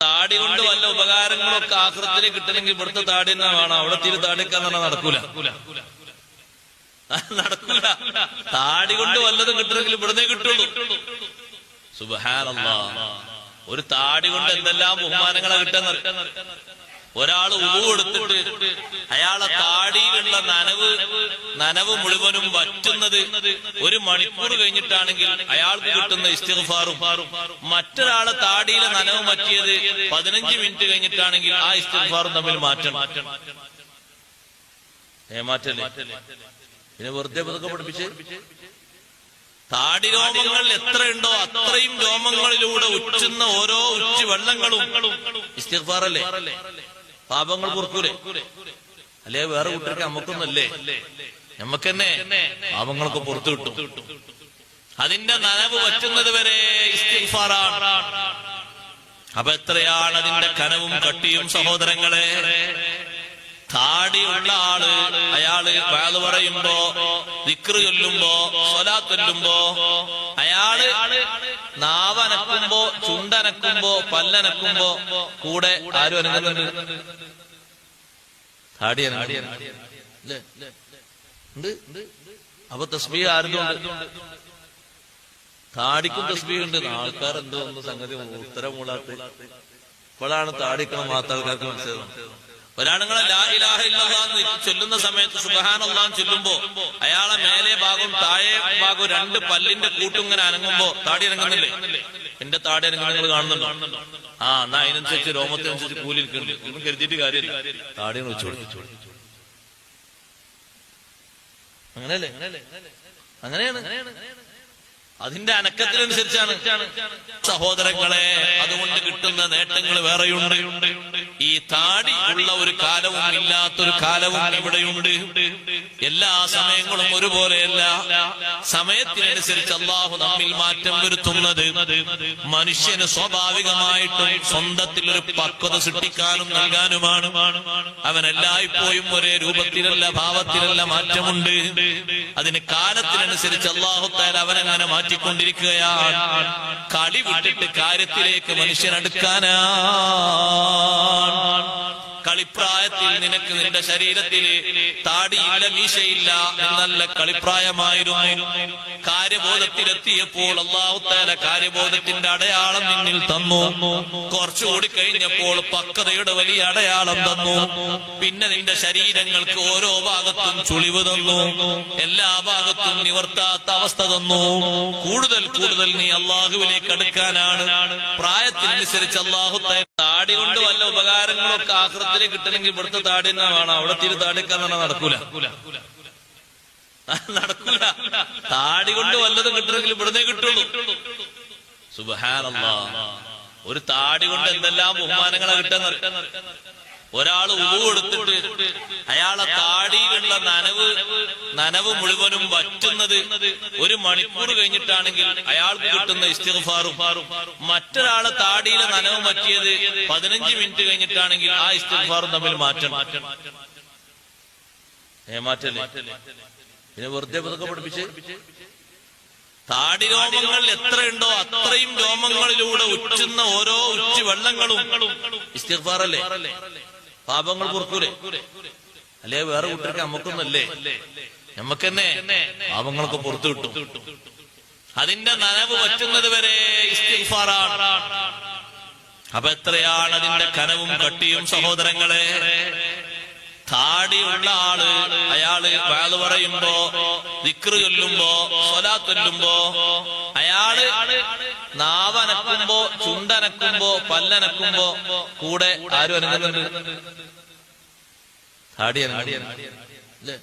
താടി കൊണ്ട് വല്ല ഉപകാരങ്ങളൊക്കെ ആഹൃത്തിൽ കിട്ടണമെങ്കിൽ ഇവിടുത്തെ താടി തന്നെ വേണം. അവിടെ തിരി താടിക്കാൻ തന്നെ നടക്കൂല. നടക്കൂല. താടി കൊണ്ട് വല്ലതും കിട്ടണമെങ്കിൽ ഇവിടുന്ന് കിട്ടുള്ളൂ. സുബഹാനല്ലാ. ഒരു താടി കൊണ്ട് എന്തെല്ലാം ബഹുമാനങ്ങളെ കിട്ടുന്നത്? ഒരാൾ ഉളു എടുത്തിട്ട് അയാളെ താടിയിലുള്ള നനവ് നനവ് മുഴുവനും വറ്റുന്നത് ഒരു മണിക്കൂർ കഴിഞ്ഞിട്ടാണെങ്കിൽ അയാൾക്ക് കിട്ടുന്ന ഇസ്തിഫാറും മറ്റൊരാളെ താടിയിലെ നനവ് പറ്റിയത് പതിനഞ്ച് മിനിറ്റ് കഴിഞ്ഞിട്ടാണെങ്കിൽ ആ ഇസ്തിഫാറും തമ്മിൽ മാറ്റം പിന്നെ വെറുതെ പതുക്കെ പഠിപ്പിച്ച്? താടി രോമങ്ങൾ എത്രയുണ്ടോ അത്രയും രോമങ്ങളിലൂടെ ഉച്ചുന്ന ഓരോ ഉച്ചു വെള്ളങ്ങളും ഇസ്തിഗ്ഫാറല്ലേ? പാപങ്ങൾ പൊറുക്കൂലേ? അല്ലേ? വേറെ കുട്ടികൾക്ക് നമുക്കൊന്നല്ലേ? നമുക്കെന്നെ പാപങ്ങളൊക്കെ പുറത്തു കിട്ടും. അതിന്റെ നനവ് പറ്റുന്നത് വരെ അപ്പൊ എത്രയാണ് അതിന്റെ കനവും കട്ടിയും സഹോദരങ്ങളെ? താടിയുള്ള ആൾ അയാൾ വയത് പറയുമ്പോ ദിക്റ് ചൊല്ലുമ്പോ സ്വലാ ചൊല്ലുമ്പോ അയാൾ നാവനക്കുമ്പോ ചുണ്ടനക്കുമ്പോ പല്ലനക്കുമ്പോ കൂടെ ആരും അനങ്ങുന്നുണ്ട്. താടി അപ്പൊ തസ്ബീ ആരും താടിക്കും തസ്ബീ ഉണ്ട്. ആൾക്കാർ എന്തോ സംഗതി ഉത്തരം കൂടാത്ത ഇപ്പോഴാണ് താടിക്കണം മാത്രം ആൾക്കാർക്ക് മനസ്സിലാകുന്നത് ഒരാളുങ്ങളെ ലാ ഇലാഹ ഇല്ലല്ലാഹ് എന്ന് ചൊല്ലുന്ന സമയത്ത് സുബ്ഹാനല്ലാഹ് ചൊല്ലുമ്പോ അയാളെ മേലെ ഭാഗവും താഴെ ഭാഗവും രണ്ട് പല്ലിന്റെ കൂട്ടിങ്ങനെ അനങ്ങുമ്പോ താടി അനങ്ങുന്നില്ലേ? എന്റെ താടി അനങ്ങുന്ന നിങ്ങൾ കാണുന്നുണ്ടോ? ആ എന്നാ അതിനനുസരിച്ച് രോമത്തിനനുസരിച്ച് കൂലി നിൽക്കുന്നുണ്ട്. ഒന്നും കരുതിയിട്ട് കാര്യമില്ല. താടി വെച്ചോളൂ അങ്ങനെയല്ലേ? അങ്ങനെയാണ്. അതിന്റെ അനക്കത്തിനനുസരിച്ചാണ്. സഹോദരങ്ങളെ അതുകൊണ്ട് കിട്ടുന്ന നേട്ടങ്ങൾ വേറെയുണ്ട്. ഈ താടി ഉള്ള ഒരു കാലവും ഇല്ലാത്തൊരു കാലവും ഇവിടെയുണ്ട്. എല്ലാ സമയങ്ങളും ഒരുപോലെയല്ല. സമയത്തിനനുസരിച്ച് അള്ളാഹു നമ്മിൽ മാറ്റം വരുത്തുന്നത് മനുഷ്യന് സ്വാഭാവികമായിട്ടും സ്വന്തത്തിൽ ഒരു പക്വത സൃഷ്ടിക്കാനും നൽകാനുമാണ്. അവൻ എല്ലായ്പ്പോഴും ഒരേ രൂപത്തിലല്ല ഭാവത്തിലല്ല മാറ്റമുണ്ട്. അതിന് കാലത്തിനനുസരിച്ച് അള്ളാഹു താല അവനങ്ങനെ മാറ്റിക്കൊണ്ടിരിക്കുകയാണ്. കളി വിട്ടിട്ട് കാര്യത്തിലേക്ക് മനുഷ്യൻ അടുക്കാനാ കളിപ്രായത്തിൽ നിനക്ക് നിന്റെ ശരീരത്തിൽ താടിയില്ല മീശയില്ല എന്നല്ല കളിപ്രായമായിരുന്നു. കാര്യബോധത്തിലെത്തിയപ്പോൾ അള്ളാഹുത്താല കാര്യബോധത്തിന്റെ അടയാളം നിന്നിൽ തന്നു. കുറച്ചുകൂടി കഴിഞ്ഞപ്പോൾ പക്വതയുടെ വലിയ അടയാളം തന്നു. പിന്നെ നിന്റെ ശരീരങ്ങൾക്ക് ഓരോ ഭാഗത്തും ചുളിവ് തന്നു. എല്ലാ ഭാഗത്തും നിവർത്താത്ത അവസ്ഥ തന്നു. കൂടുതൽ കൂടുതൽ നീ അള്ളാഹുവിലേക്ക് അടുക്കാനാണ്. പ്രായത്തിനനുസരിച്ച് അള്ളാഹു താടി കൊണ്ട് ഉപകാരങ്ങളൊക്കെ ആഹൃത്തിലേക്ക് കിട്ടണമെങ്കിൽ ഇവിടുത്തെ താടി തന്നെ വേണം. അവിടെ തിരി പറഞ്ഞാൽ നടക്കൂല. നടക്കൂല. താടി കൊണ്ട് വല്ലതും കിട്ടണമെങ്കിൽ ഇവിടുന്നേ കിട്ടുള്ളൂ. സുബഹാനല്ല. ഒരു താടി കൊണ്ട് എന്തെല്ലാം ബഹുമാനങ്ങളെ കിട്ടുന്നത്? ഒരാൾ ഉപ്പു എടുത്തിട്ട് അയാളെ താടിയിലുള്ള നനവ് നനവ് മുഴുവനും വറ്റുന്നത് ഒരു മണിക്കൂർ കഴിഞ്ഞിട്ടാണെങ്കിൽ അയാൾക്ക് കിട്ടുന്ന ഇസ്തിഗ്ഫാറും. മറ്റൊരാളെ താടിയിലെ നനവ് പറ്റിയത് പതിനഞ്ച് മിനിറ്റ് കഴിഞ്ഞിട്ടാണെങ്കിൽ ആ ഇസ്തിഫാറും തമ്മിൽ മാറ്റം. ഏമാറ്റല്ലേ? മാറ്റല്ലേ പിന്നെ വെറുതെ പതുക്കെ പഠിപ്പിച്ച്? താടി രോമങ്ങൾ എത്ര ഉണ്ടോ അത്രയും രോമങ്ങളിലൂടെ ഉറ്റുന്ന ഓരോ ഉച്ചു വെള്ളങ്ങളും ഇസ്തിഗ്ഫാറല്ലേ? പാപങ്ങൾ പൊറുക്കൂലേ? അല്ലേ വേറെ കൂട്ടർക്ക് നമുക്കൊന്നല്ലേ? നമുക്കെന്നെ പാപങ്ങളൊക്കെ പുറത്തു കിട്ടും. അതിന്റെ നനവ് പറ്റുന്നത് വരെ അപ്പൊ എത്രയാണ് അതിന്റെ കനവും കട്ടിയും സഹോദരങ്ങളെ? താടിയുള്ള ആൾ അയാൾ വാൾ പറയുമ്പോ ദിക്റ് ചൊല്ലുമ്പോ സ്വലാത്ത് ചൊല്ലുമ്പോ അയാൾ നാവനക്കുമ്പോ ചുണ്ടനക്കുമ്പോ പല്ലനക്കുമ്പോ കൂടെ ആരും അനങ്ങുന്നുണ്ട്. താടി അനങ്ങുന്നുണ്ട്.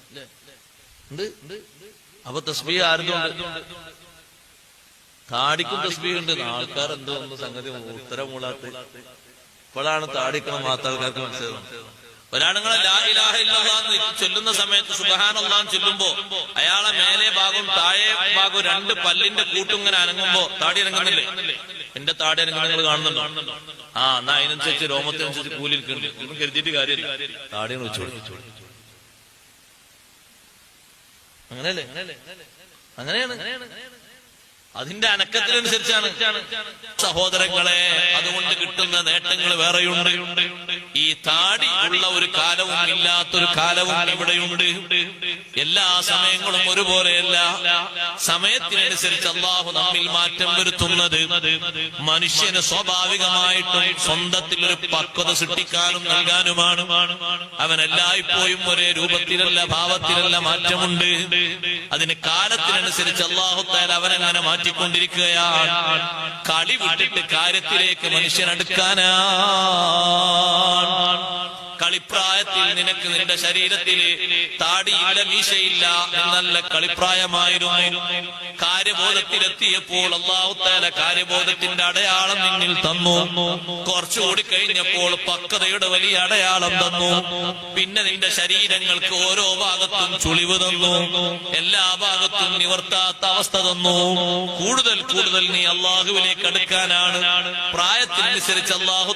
അപ്പൊ തസ്ബീ ആരുന്നുണ്ട് താടിക്കും തസ്ബീ ഉണ്ട്. ആൾക്കാർ എന്തോ സംഗതി ഉത്തരം മൂളാത്ത. ഇപ്പോഴാണ് താടിക്കണം മാത്രം ആൾക്കാർക്ക് മനസ്സിലാകുന്നത് ഒരാളുങ്ങളെ ലാ ഇലാഹ ഇല്ലല്ലാഹ് എന്ന് ചൊല്ലുന്ന സമയത്ത് സുബ്ഹാനല്ലാഹ് ചൊല്ലുമ്പോ അയാളെ മേലെ ഭാഗവും താഴെ ഭാഗവും രണ്ട് പല്ലിന്റെ കൂട്ടിങ്ങനെ അനങ്ങുമ്പോ താടി അനങ്ങുന്നില്ലേ? എന്റെ താടി അനങ്ങുന്ന നിങ്ങൾ കാണുന്നുണ്ടോ? ആ എന്നാ അതിനനുസരിച്ച് രോമത്തിനനുസരിച്ച് കൂലി നിൽക്കുന്നുണ്ട്. ഒന്നും കരുതിയിട്ട് കാര്യമില്ല. താടി അങ്ങനെയല്ലേ? അങ്ങനെയാണ്. അതിന്റെ അനക്കത്തിനനുസരിച്ചാണ്. സഹോദരങ്ങളെ അതുകൊണ്ട് കിട്ടുന്ന നേട്ടങ്ങൾ വേറെയുണ്ട്. ഈ താടി ഉള്ള ഒരു കാലവും ഇല്ലാത്തൊരു കാലവും ഇവിടെയുണ്ട്. എല്ലാ സമയങ്ങളും ഒരുപോലെയല്ല. സമയത്തിനനുസരിച്ച് അള്ളാഹു നമ്മിൽ മാറ്റം വരുത്തുന്നത് മനുഷ്യന് സ്വാഭാവികമായിട്ടും സ്വന്തത്തിൽ ഒരു പക്വത സൃഷ്ടിക്കാനും നൽകാനുമാണ്. അവൻ എല്ലായ്പ്പോഴും ഒരേ രൂപത്തിലല്ല ഭാവത്തിലല്ല മാറ്റമുണ്ട്. അതിന് കാലത്തിനനുസരിച്ച് അള്ളാഹുത്താൽ അവനങ്ങനെ മാറ്റിക്കൊണ്ടിരിക്കുകയാണ്. കളി വിട്ടിട്ട് കാര്യത്തിലേക്ക് മനുഷ്യൻ അടുക്കാനാണ് കളിപ്രായത്തിൽ നിനക്ക് നിന്റെ ശരീരത്തിൽ താടിയില്ല മീശയില്ല എന്നല്ല കളിപ്രായമായിരുന്നു. കാര്യബോധത്തിലെത്തിയപ്പോൾ അള്ളാഹുത്താല കാര്യബോധത്തിന്റെ അടയാളം നിന്നിൽ തന്നു. കുറച്ചുകൂടി കഴിഞ്ഞപ്പോൾ പക്വതയുടെ വലിയ അടയാളം തന്നു. പിന്നെ നിന്റെ ശരീരങ്ങൾക്ക് ഓരോ ഭാഗത്തും ചുളിവ് തന്നു. എല്ലാ ഭാഗത്തും നിവർത്താത്ത അവസ്ഥ തന്നു. കൂടുതൽ കൂടുതൽ നീ അള്ളാഹുവിലേക്ക് അടുക്കാനാണ്. പ്രായത്തിനനുസരിച്ച് അള്ളാഹു